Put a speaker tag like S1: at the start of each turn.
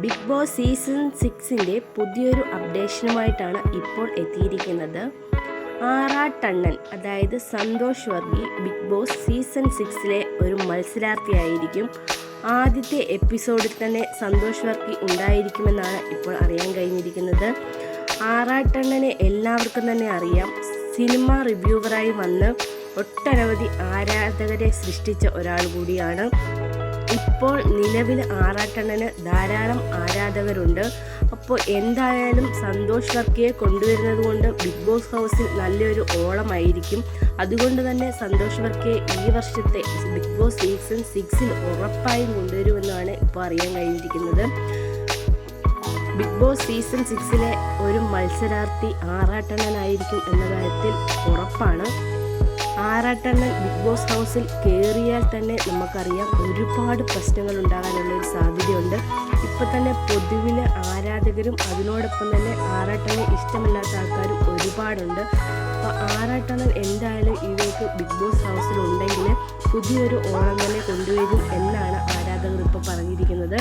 S1: Big boss season സിക്സിന്റെ പുതിയൊരു അപ്ഡേഷനുമായിട്ടാണ് ഇപ്പോൾ എത്തിയിരിക്കുന്നത്. ആറാട്ടണ്ണൻ അതായത് Santhosh Varkey Bigg Boss season സിക്സിലെ ഒരു മത്സരാർത്ഥിയായിരിക്കും. ആദ്യത്തെ എപ്പിസോഡിൽ തന്നെ സന്തോഷ് വർഗി ഉണ്ടായിരിക്കുമെന്നാണ് ഇപ്പോൾ അറിയാൻ കഴിഞ്ഞിരിക്കുന്നത്. ആറാട്ടണ്ണനെ എല്ലാവർക്കും തന്നെ അറിയാം. സിനിമ റിവ്യൂവറായി വന്ന് ഒട്ടനവധി ആരാധകരെ സൃഷ്ടിച്ച ഒരാൾ കൂടിയാണ് ഇപ്പോൾ നിലവിൽ ആറാട്ടണ്ണന് ധാരാളം ആരാധകരുണ്ട്. അപ്പോൾ എന്തായാലും സന്തോഷ് വർക്കിയെ കൊണ്ടുവരുന്നത് കൊണ്ട് ബിഗ് ബോസ് ഹൗസിൽ നല്ലൊരു ഓളമായിരിക്കും. അതുകൊണ്ട് തന്നെ സന്തോഷ് വർക്കിയെ ഈ വർഷത്തെ ബിഗ് ബോസ് സീസൺ സിക്സിൽ ഉറപ്പായും കൊണ്ടുവരുമെന്നാണ് ഇപ്പോൾ അറിയാൻ കഴിഞ്ഞിരിക്കുന്നത്. ബിഗ് ബോസ് സീസൺ സിക്സിലെ ഒരു മത്സരാർത്ഥി ആറാട്ടണ്ണനായിരിക്കും എന്ന കാര്യത്തിൽ ഉറപ്പാണ്. ആറാട്ടണ്ണൻ ബിഗ് ബോസ് ഹൗസിൽ കയറിയാൽ തന്നെ നമുക്കറിയാം ഒരുപാട് പ്രശ്നങ്ങൾ ഉണ്ടാകാനുള്ള ഒരു സാധ്യതയുണ്ട്. ഇപ്പം തന്നെ പൊതുവിലെ ആരാധകരും അതിനോടൊപ്പം തന്നെ ആറാട്ടണ്ണനെ ഇഷ്ടമില്ലാത്ത ആൾക്കാരും ഒരുപാടുണ്ട്. അപ്പോൾ ആറാട്ടണ്ണൻ എന്തായാലും ഇവർക്ക് ബിഗ് ബോസ് ഹൗസിൽ ഉണ്ടെങ്കിൽ പുതിയൊരു ഓണം തന്നെ കൊണ്ടുവരും എന്നാണ് ആരാധകർ ഇപ്പോൾ പറഞ്ഞിരിക്കുന്നത്.